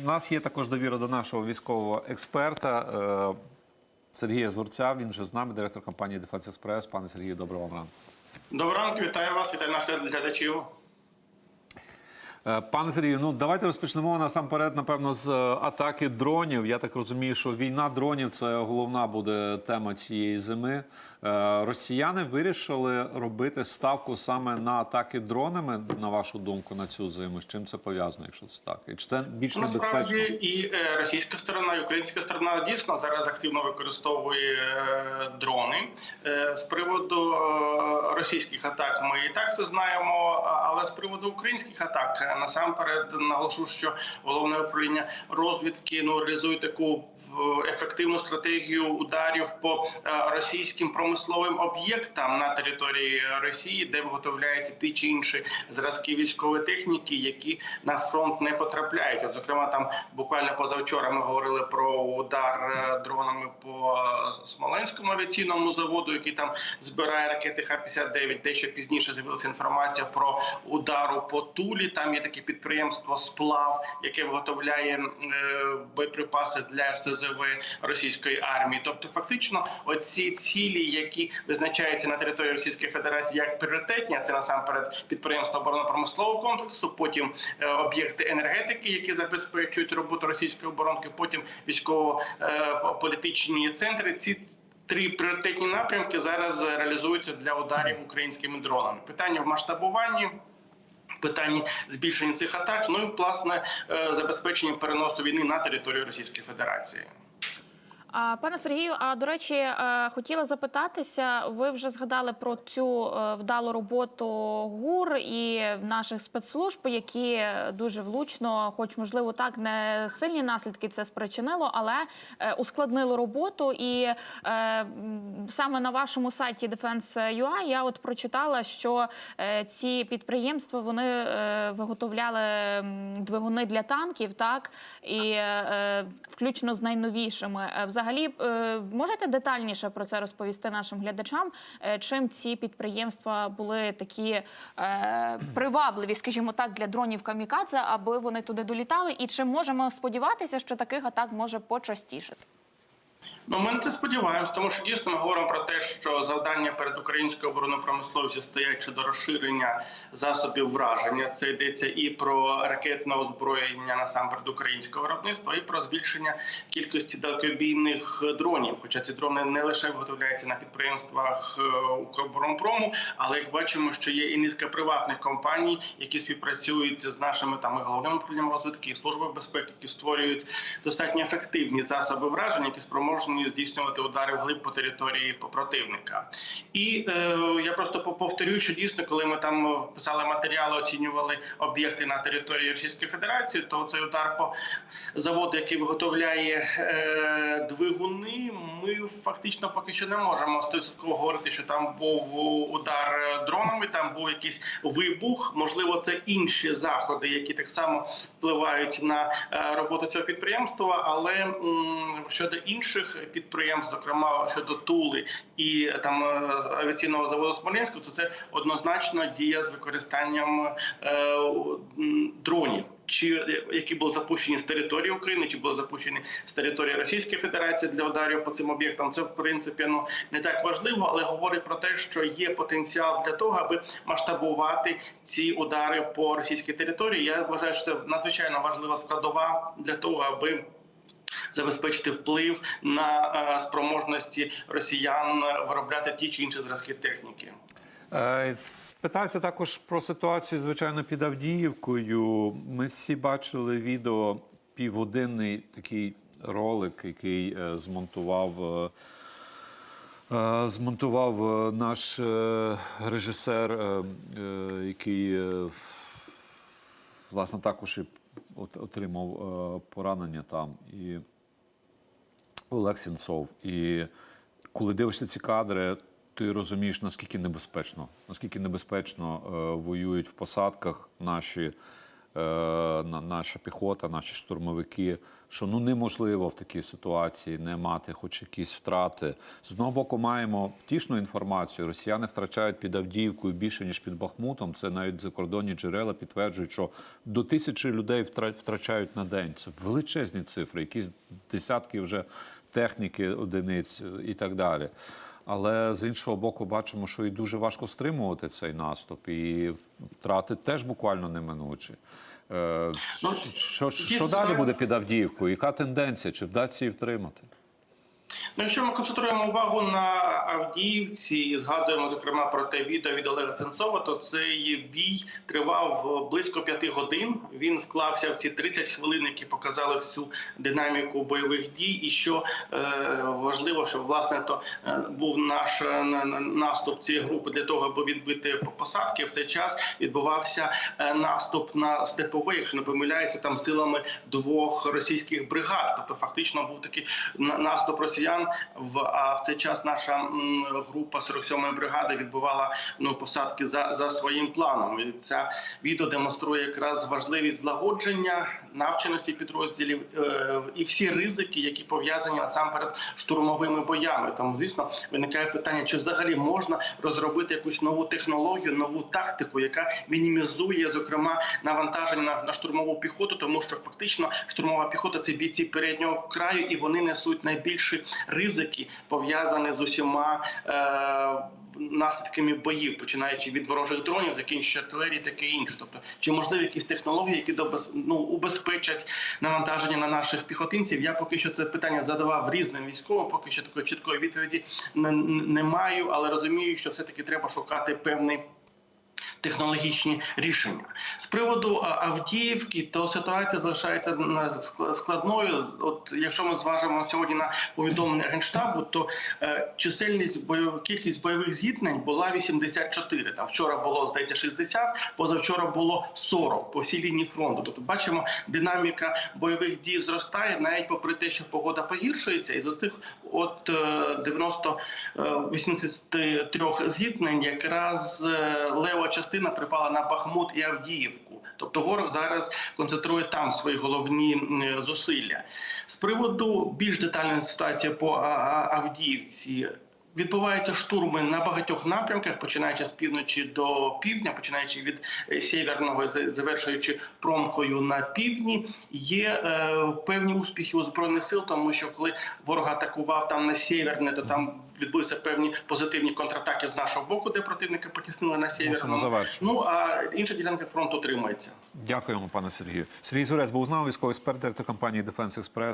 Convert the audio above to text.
У нас є також довіра до нашого військового експерта е, Сергія Зурця. Він же з нами, директор компанії Defense Express. Пане Сергію, доброго вам ранку. Доброго ранку, вітаю вас, вітаю наших глядачів. Е, Пане Сергію, ну давайте розпочнемо насамперед, напевно, з е, атаки дронів. Я так розумію, що війна дронів це головна буде тема цієї зими. Е, Росіяни вирішили робити ставку саме на атаки дронами, на вашу думку, на цю зиму. З чим це пов'язано, якщо це так? І чи це більш небезпечно? Насправді і е, російська сторона, і українська сторона дійсно зараз активно використовує е, дрони. З приводу російських атак ми і так це знаємо. Але з приводу українських атак насамперед наголошу, що головне управління розвідки ну реалізує таку ефективну стратегію ударів по е, російським промисловим об'єктам на території Росії, де виготовляються ті чи інші зразки військової техніки, які на фронт не потрапляють. От, зокрема, там буквально позавчора ми говорили про удар е, дронами по е, Смоленському авіаційному заводу, який там збирає ракети Х-59. Дещо пізніше з'явилася інформація про удару по Тулі. Там є таке підприємство Сплав, яке виготовляє е, боєприпаси для РСЗВ російської армії. Тобто, фактично, оці цілі, які визначаються на території Російської Федерації як пріоритетні, а це насамперед підприємства оборонно-промислового комплексу, потім е, об'єкти енергетики, які забезпечують роботу російської оборонки, потім військово-політичні центри. Ці Три пріоритетні напрямки зараз реалізуються для ударів українськими дронами. Питання в масштабуванні. Питанні збільшення цих атак, ну і власне е, забезпечення переносу війни на територію Російської Федерації. Пане Сергію, а до речі, е, хотіла запитатися. Ви вже згадали про цю е, вдалу роботу ГУР і наших спецслужб, які дуже влучно, хоч можливо так не сильні наслідки це спричинило, але е, ускладнило роботу. І саме на вашому сайті Defense.ua я от прочитала, що ці підприємства вони виготовляли двигуни для танків, так і включно з найновішими. Е, Взагалі, е, можете детальніше про це розповісти нашим глядачам, Е, чим ці підприємства були такі е, привабливі, скажімо так, для дронів камікадзе, аби вони туди долітали, і чи можемо сподіватися, що таких атак може почастішати? Ну, ми на це сподіваємось, тому що дійсно ми говоримо про те, що завдання перед українською оборонною промисловістю стоять щодо розширення засобів враження. Це йдеться і про ракетне озброєння насамперед українського виробництва, і про збільшення кількості далекобійних дронів. Хоча ці дрони не лише виготовляються на підприємствах е, Укроборонпрому, але як бачимо, що є і низка приватних компаній, які співпрацюють з нашими там і головним управлінням розвитки і службою безпеки, які створюють достатньо ефективні засоби враження, які спроможні здійснювати удари вглиб по території противника. І е, я просто по- повторюю, що дійсно, коли ми там писали матеріали, оцінювали об'єкти на території Російської Федерації, то цей удар по заводу, який виготовляє е, двигуни, ми фактично поки що не можемо стовідсотково говорити, що там був удар дронами, там був якийсь вибух. Можливо, це інші заходи, які так само впливають на е, роботу цього підприємства. Але щодо інших підприємств, зокрема щодо Тули і е, там е, авіаційного заводу Смоленську, то це однозначно дія з використанням е, дронів. Чи які були запущені з території України, чи були запущені з території Російської Федерації для ударів по цим об'єктам, це в принципі ну не так важливо, але говорить про те, що є потенціал для того, аби масштабувати ці удари по російській території. Я вважаю, що це надзвичайно важлива складова для того, аби забезпечити вплив на е, спроможності росіян виробляти ті чи інші зразки техніки. Е, Спитаюся також про ситуацію, звичайно, під Авдіївкою. Ми всі бачили відео півгодинний такий ролик, який е, змонтував. е, е, Змонтував е, наш е, режисер, е, е, який е, власне також і отримав е, поранення там. І Олег Сінцов. І коли дивишся ці кадри, ти розумієш, наскільки небезпечно, наскільки небезпечно е, воюють в посадках наші на- наша піхота, наші штурмовики, що ну неможливо в такій ситуації не мати хоч якісь втрати. З одного боку, маємо тішну інформацію. Росіяни втрачають під Авдіївкою більше ніж під Бахмутом. Це навіть закордонні джерела підтверджують, що до тисячі людей втра- втрачають на день. Це величезні цифри, якісь десятки вже техніки, одиниць е, і так далі. Але з іншого боку, бачимо, що і дуже важко стримувати цей наступ, і втрати теж буквально неминучі. Е, Ну, що, що далі зараз- буде під Авдіївкою? Яка тенденція? Чи вдасться її втримати? Ну, якщо ми концентруємо увагу на Авдіївці і згадуємо зокрема про те відео від Олега Сенцова, то цей бій тривав близько п'яти годин. Він вклався в ці 30 хвилин, які показали всю динаміку бойових дій. І що е, важливо, що власне то е, був наш е, на- на- наступ цієї групи для того, аби відбити посадки. В цей час відбувався е, наступ на степове, якщо не помиляється, там силами двох російських бригад. Тобто, фактично був такий на- наступ росіян. В а в цей час наша група 47-ї бригади відбувала ну посадки за, за своїм планом. І ця відео демонструє якраз важливість злагодження, навченості підрозділів е, і всі ризики, які пов'язані насамперед штурмовими боями. Тому, звісно, виникає питання, чи взагалі можна розробити якусь нову технологію, нову тактику, яка мінімізує зокрема навантаження на, штурмову піхоту, тому що фактично штурмова піхота це бійці переднього краю, і вони несуть найбільші ризики, пов'язані з усіма. Е, Наслідками боїв, починаючи від ворожих дронів, закінчуючи артилерії, таке інше. Тобто, чи можливі якісь технології, які добез- ну, убезпечать навантаження на наших піхотинців? Я поки що це питання задавав різним військовим. Поки що такої чіткої відповіді не, не маю, але розумію, що все таки треба шукати певний. Технологічні рішення з приводу Авдіївки, то ситуація залишається ск- складною. От якщо ми зважимо сьогодні на повідомлення генштабу, то е, чисельність бойов... кількість бойових зіткнень була 84. Там вчора було здається 60, позавчора було 40 по всій лінії фронту. Тобто бачимо, динаміка бойових дій зростає, навіть попри те, що погода погіршується, і за цих от е, 90 е, 83 зіткнень якраз е, лева частина припала на Бахмут і Авдіївку. Тобто ворог зараз концентрує там свої головні зусилля. З приводу більш детальної ситуації по Авдіївці. Відбуваються штурми на багатьох напрямках, починаючи з півночі до півдня, починаючи від е, сєвєрного, з- завершуючи промкою на півдні. Є е, певні успіхи у збройних сил, тому що коли ворог атакував там на сєвєрне, то там відбулися певні позитивні контратаки з нашого боку, де противники потіснили на сєвєрному. Ну а інша ділянка фронту тримається. Дякуємо, пане Сергію. Сергій Зурець був з нами, військовий експерт, директор компанії Defense Express.